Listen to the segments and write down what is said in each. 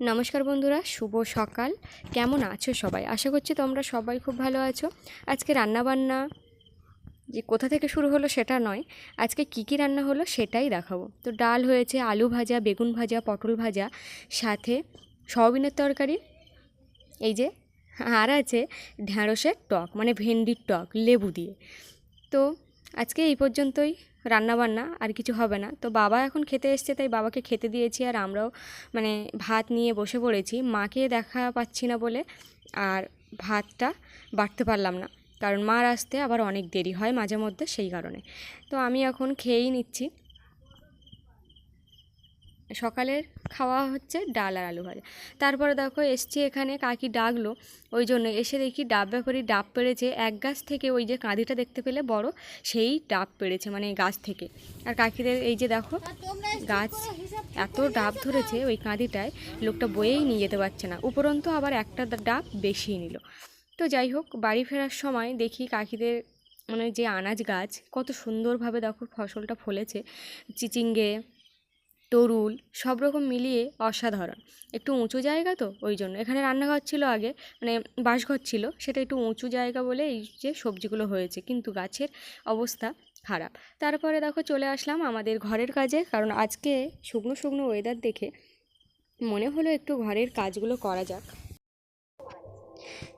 নমস্কার বন্ধুরা, শুভ সকাল। কেমন আছো সবাই? আশা করছি তোমরা সবাই খুব ভালো আছো। আজকে রান্নাবান্না যে কোথা থেকে শুরু হলো সেটা নয়, আজকে কী কী রান্না হলো সেটাই দেখাবো। তো ডাল হয়েছে, আলু ভাজা, বেগুন ভাজা, পটল ভাজা, সাথে সয়াবিনের তরকারি, এই যে আর আছে ঢ্যাঁড়সের টক মানে ভেন্ডির টক, লেবু দিয়ে। তো আজকে এই পর্যন্তই। রান্নাবান্না আর কিছু হবে না। তো বাবা এখন খেতে এসছে, তাই বাবাকে খেতে দিয়েছি আর আমরাও মানে ভাত নিয়ে বসে পড়েছি। মাকে দেখা পাচ্ছি না বলে আর ভাতটা বাড়তে পারলাম না। কারণ মার আসতে আবার অনেক দেরি হয় মাঝে মধ্যে সেই কারণে। তো আমি এখন খেয়েই নিচ্ছি। সকালের খাওয়া হচ্ছে ডাল আর আলু ভাজা। তারপরে দেখো এসছি এখানে কাকি ডাকলো ওই জন্য এসে দেখি ডাব ব্যাপারি ডাব পেড়েছে। এক গাছ থেকে ওই যে কাঁদিটা দেখতে পেলে বড় সেই ডাব পেড়েছে মানে গাছ থেকে। আর কাকিদের এই যে দেখো গাছ এত ডাব ধরেছে ওই কাঁদিটায় লোকটা বয়েই নিয়ে যেতে পারছে না। উপরন্তু আবার একটা ডাব বেশি নিল। তো যাই হোক বাড়ি ফেরার সময় দেখি কাকিদের মানে যে আনাজ গাছ কত সুন্দরভাবে দেখো ফসলটা ফলেছে। চিচিঙ্গে তরুল সব রকম মিলিয়ে অসাধারণ। একটু উঁচু জায়গা তো, ওই জন্য। এখানে রান্নাঘর ছিল আগে মানে বাসঘর ছিল, সেটা একটু উঁচু জায়গা বলে এই যে সবজিগুলো হয়েছে, কিন্তু গাছের অবস্থা খারাপ। তারপরে দেখো চলে আসলাম আমাদের ঘরের কাজে, কারণ আজকে শুকনো শুকনো ওয়েদার দেখে মনে হলো একটু ঘরের কাজগুলো করা যাক।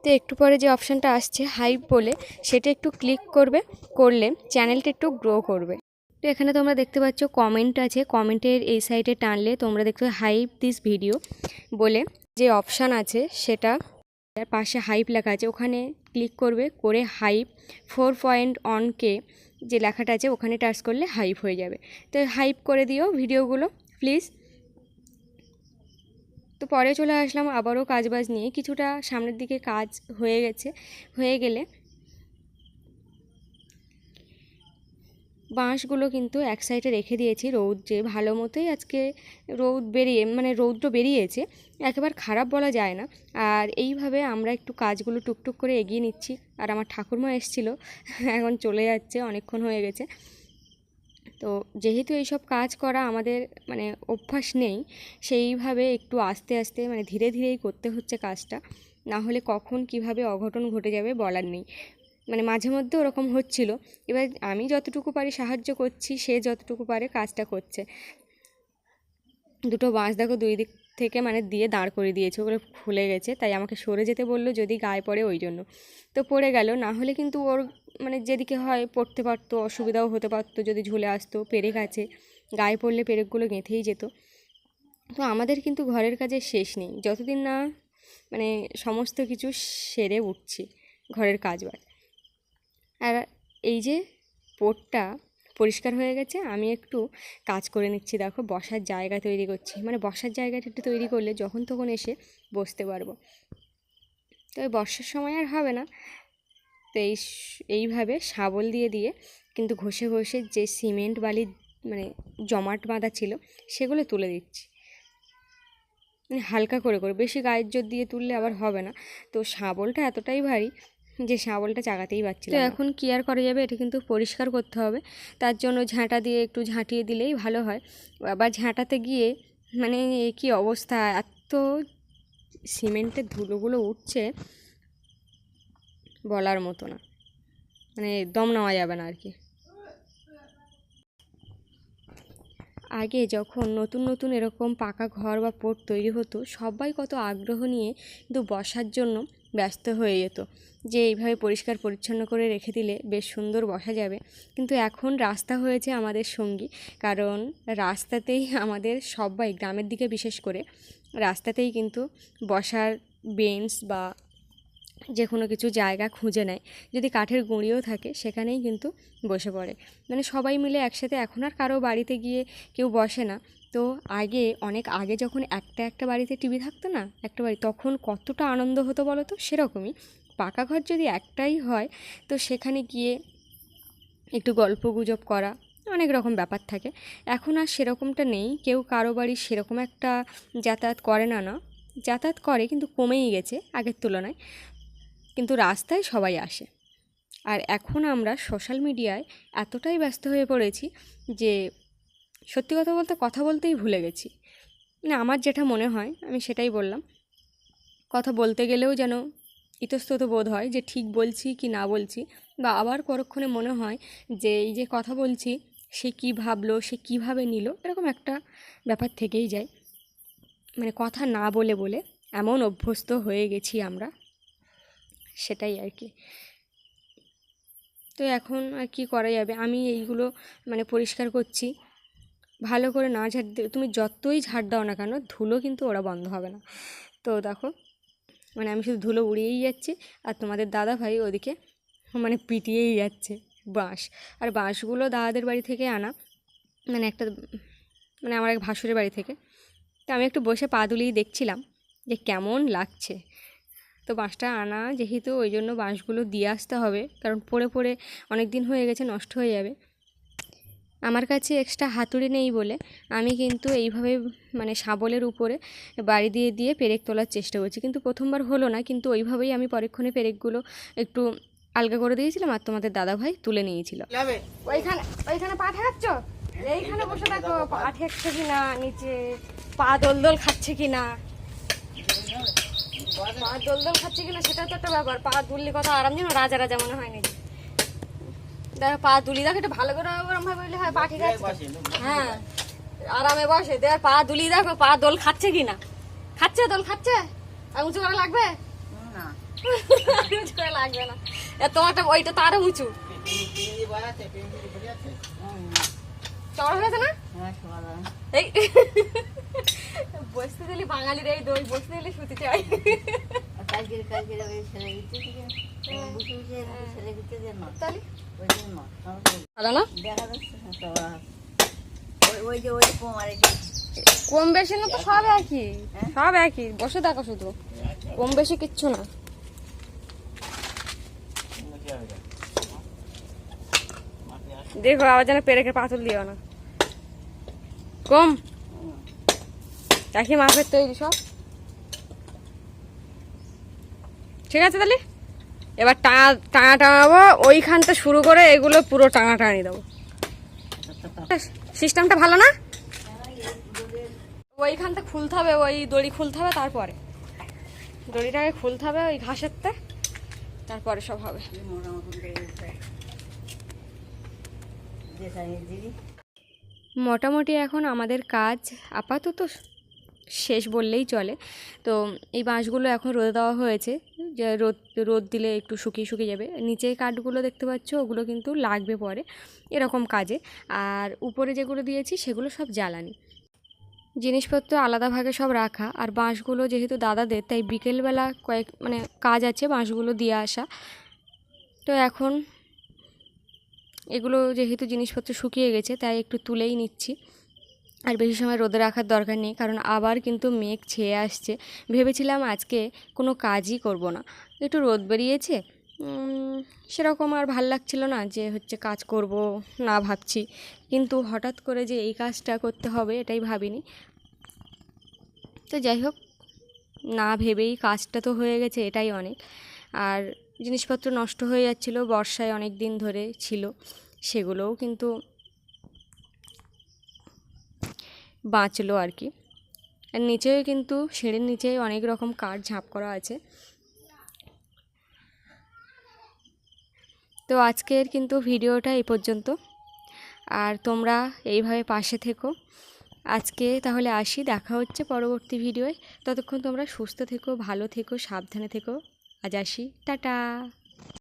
তো একটু পরে যে অপশানটা আসছে হাইপ বলে, সেটা একটু ক্লিক করবে, করলে চ্যানেলটা একটু গ্রো করবে। তো এখানে তোমরা দেখতে পাচ্ছ কমেন্ট আছে। কমেন্টের এই সাইডে টানলে তোমরা দেখতে হাইপ দিস ভিডিও বলে যে অপশান আছে সেটা তার পাশে হাইপ লেখা আছে। ওখানে ক্লিক করবে, করে হাইপ ফোর পয়েন্ট অন কে যে লেখাটা আছে, ওখানে টাচ করলে হাইপ হয়ে যাবে। তো হাইপ করে দিও ভিডিওগুলো প্লিজ তো পরে চলে আসলাম, আবারও কাজবাজ নিয়ে। কিছুটা সামনের দিকে কাজ হয়ে গেছে, হয়ে গেলে বাঁশগুলো কিন্তু এক সাইডে রেখে দিয়েছি রৌদ্রে ভালো মতোই আজকে রৌদ বেরিয়ে মানে রৌদ্র বেরিয়েছে, একেবারে খারাপ বলা যায় না। আর এইভাবে আমরা একটু কাজগুলো টুকটুক করে এগিয়ে নিচ্ছি। আর আমার ঠাকুরমা এসেছিল, এখন চলে যাচ্ছে, অনেকক্ষণ হয়ে গেছে। তো যেহেতু এইসব কাজ করা আমাদের মানে অভ্যাস নেই, সেইভাবে একটু আস্তে আস্তে মানে ধীরে ধীরেই করতে হচ্ছে কাজটা। না হলে কখন কীভাবে অঘটন ঘটে যাবে বলার নেই। মানে মাঝে মধ্যে ওরকম হচ্ছিল। এবার আমি যতটুকু পারি সাহায্য করছি, সে যতটুকু পারে কাজটা করছে। দুটো বাঁশ দেখো দুই দিক থেকে মানে দিয়ে দাঁড় করে দিয়েছে, ওগুলো খুলে গেছে, তাই আমাকে সরে যেতে বলল যদি গায়ে পড়ে ওই জন্য। তো পড়ে গেল, না হলে কিন্তু ওর মানে যেদিকে হয় পড়তে পারতো, অসুবিধাও হতে পারতো, যদি ঝুলে আসতো পেরেক আছে গায়ে পড়লে পেরেকগুলো গেঁথেই যেত। তো আমাদের কিন্তু ঘরের কাজে শেষ নেই। যতদিন না মানে সমস্ত কিছু সেরে উঠছি ঘরের কাজ বাজ আর এই যে পোটটা পরিষ্কার হয়ে গেছে, আমি একটু কাজ করে নিচ্ছি। দেখো, বসার জায়গা তৈরি করছি। মানে বসার জায়গাটা একটু তৈরি করলে যখন তখন এসে বসতে পারব। তো এই বর্ষার সময় আর হবে না। তো এই এইভাবে শাবল দিয়ে দিয়ে কিন্তু ঘষে ঘষে যে সিমেন্ট বালি মানে জমাট বাঁধা ছিল, সেগুলো তুলে দিচ্ছি। মানে হালকা করে করে। বেশি গায়ের জোর দিয়ে তুললে আবার হবে না। তো শাবলটা এতটাই ভারী যে শাবলটা চাগাতেই পারছিল তো এখন কি আর করা যাবে এটা কিন্তু পরিষ্কার করতে হবে। তার জন্য ঝাঁটা দিয়ে একটু ঝাঁটিয়ে দিলেই ভালো হয়। আবার ঝাঁটাতে গিয়ে মানে এ কী অবস্থা এত সিমেন্টের ধুলোগুলো উঠছে বলার মতো না। মানে দম নেওয়া যাবে না আর কি। আগে যখন নতুন নতুন এরকম পাকা ঘর বা পোট তৈরি হতো, সবাই কত আগ্রহ নিয়ে কিন্তু বসার জন্য ব্যস্ত হয়ে যেত। যে এইভাবে পরিষ্কার পরিচ্ছন্ন করে রেখে দিলে বেশ সুন্দর বসা যাবে। কিন্তু এখন রাস্তা হয়েছে আমাদের সঙ্গী। কারণ রাস্তাতেই আমাদের সবাই, গ্রামের দিকে বিশেষ করে, রাস্তাতেই কিন্তু বসার বেঞ্চ বা যে কোনো কিছু জায়গা খুঁজে নেয়। যদি কাঠের গুঁড়িও থাকে, সেখানেই কিন্তু বসে পড়ে। মানে সবাই মিলে একসাথে, এখন আর কারও বাড়িতে গিয়ে কেউ বসে না। তো আগে, অনেক আগে যখন একটা একটা বাড়িতে টিভি থাকতো না, একটা বাড়ি, তখন কতটা আনন্দ হতো বলো তো সেরকমই। পাকা ঘর যদি একটাই হয়, তো সেখানে গিয়ে একটু গল্প গুজব করা, অনেক রকম ব্যাপার থাকে। এখন আর সেরকমটা নেই। কেউ কারও বাড়ি সেরকম একটা যাতায়াত করে না না। যাতায়াত করে, কিন্তু কমেই গেছে আগের তুলনায়। কিন্তু রাস্তায় সবাই আসে। আর এখন আমরা সোশ্যাল মিডিয়ায় এতটাই ব্যস্ত হয়ে পড়েছি যে সত্যি কথা বলতে কথা বলতেই ভুলে গেছি। মানে আমার যেটা মনে হয়, আমি সেটাই বললাম। কথা বলতে গেলেও যেন ইতস্তত বোধ হয় যে ঠিক বলছি কি না বলছি বা আবার পরক্ষণে মনে হয় যে এই যে কথা বলছি, সে কী ভাবলো, সে কীভাবে নিল, এরকম একটা ব্যাপার থেকেই যায়। মানে কথা না বলে বলে এমন অভ্যস্ত হয়ে গেছি আমরা। সেটাই আর কি। তো এখন আর কি করা যাবে? আমি এইগুলো মানে পরিষ্কার করছি। ভালো করে না ঝাড় দিয়ে তুমি যতই ঝাড় দাও না কেন, ধুলো কিন্তু ওরা বন্ধ হবে না। তো দেখো মানে আমি শুধু ধুলো উড়িয়েই যাচ্ছি আর তোমাদের দাদা ভাই ওদিকে মানে পিটিয়েই যাচ্ছে বাঁশ। আর বাঁশগুলো দাদাদের বাড়ি থেকে আনা মানে একটা মানে আমার এক ভাসুরের বাড়ি থেকে। তো আমি একটু বসে পা দুলিয়ে দেখছিলাম যে কেমন লাগছে। তো বাঁশটা আনা যেহেতু ওই জন্য বাঁশগুলো দিয়ে আসতে হবে। কারণ পড়ে পড়ে অনেক দিন হয়ে গেছে নষ্ট হয়ে যাবে। আমার কাছে এক্সট্রা হাতুড়ি নেই বলে আমি কিন্তু এইভাবে মানে শাবলের উপরে বাড়ি দিয়ে দিয়ে পেরেক তোলার চেষ্টা করছি। কিন্তু প্রথমবার হলো না কিন্তু ওইভাবেই আমি পরক্ষণে পেরেকগুলো একটু আলগা করে দিয়েছিলাম আর তোমাদের দাদা ভাই তুলে নিয়েছিল। ওইখানে ওইখানে পা ঠেকাচ্ছ? এইখানে বসে দেখো পা ঠেকছে কিনা নিচে পা দোল দোল খাচ্ছে কিনা? পা দোল দোল খাচ্ছে কিনা সেটা তো একটা ব্যাপার। পা দুললে কত আরাম যেন রাজা রাজা মনে হয় নাকি দেখো পা দুলি দেখো একটু ভালো করে ওরম ভাবে বললে হয় পা ঠিক আছে। হ্যাঁ আরামে বসে। দেখ পা দুলি দেখো পা দোল খাচ্ছে কিনা। খাচ্ছে দোল খাচ্ছে? আর উঁচু করা লাগবে? উঁচু করা লাগবে না। এ তোমারটা ওইটা তো আরও উঁচু। চড় হয়েছে না? এই বসতে দিলি বাঙালির এই দই বসতে দিলি শুতে চাই। তাহলে? ভালো না কম বেশি না তো সব একই। সব একই বসে দেখো শুধু। কম বেশি কিচ্ছু না। দেখো আবার যেন পেরেকে পাথর দিও না। কম। চাকি মাপের তৈরি সব। ঠিক আছে তাহলে? এবার টাঙা টানা টানাবো ওইখানটা শুরু করে এগুলো পুরো টানা টানি দেবো। সিস্টেমটা ভালো না? ওইখানটা খুলতে হবে, ওই দড়ি খুলতে হবে, তারপরে। দড়িটাকে খুলতে হবে ওই ঘাসেরতে, তারপরে সব হবে। মোটামুটি এখন আমাদের কাজ আপাতত শেষ বললেই চলে। তো এই বাঁশগুলো এখন রোদে দেওয়া হয়েছে। যে রোদ রোদ দিলে একটু শুকিয়ে শুকিয়ে যাবে। নিচে কাঠগুলো দেখতে পাচ্ছ, ওগুলো কিন্তু লাগবে পরে এরকম কাজে। আর উপরে যেগুলো দিয়েছি, সেগুলো সব জ্বালানি। জিনিসপত্র আলাদা ভাগে সব রাখা। আর বাঁশগুলো যেহেতু দাদাদের, তাই বিকেলবেলা কয়েক মানে কাজ আছে বাঁশগুলো দিয়ে আসা। তো এখন এগুলো যেহেতু জিনিসপত্র শুকিয়ে গেছে, তাই একটু তুলেই নিচ্ছি। আর বেশি সময় রোদে রাখার দরকার নেই, কারণ আবার কিন্তু মেঘ ছেয়ে আসছে। ভেবেছিলাম আজকে কোনো কাজই করব না। একটু রোদ বেরিয়েছে সেরকম আর ভালো লাগছিল না যে হচ্ছে কাজ করব না ভাবছি। কিন্তু হঠাৎ করে যে এই কাজটা করতে হবে এটাই ভাবিনি। তো যাই হোক, না ভেবেই কাজটা তো হয়ে গেছে, এটাই অনেক। আর জিনিসপত্র নষ্ট হয়ে যাচ্ছিল, বর্ষায় অনেক দিন ধরে ছিল, সেগুলোও কিন্তু বাঁচলো আর কি। আর নিচেও কিন্তু, সিঁড়ির নিচে অনেক রকম কাঠ ঝাঁপ করা আছে। তো আজকের কিন্তু ভিডিওটা এই পর্যন্ত। আর তোমরা এইভাবে পাশে থেকো। আজকে তাহলে আসি, দেখা হচ্ছে পরবর্তী ভিডিওয়। ততক্ষণ তোমরা সুস্থ থেকো, ভালো থেকো, সাবধানে থেকো। আজ আসি টাটা।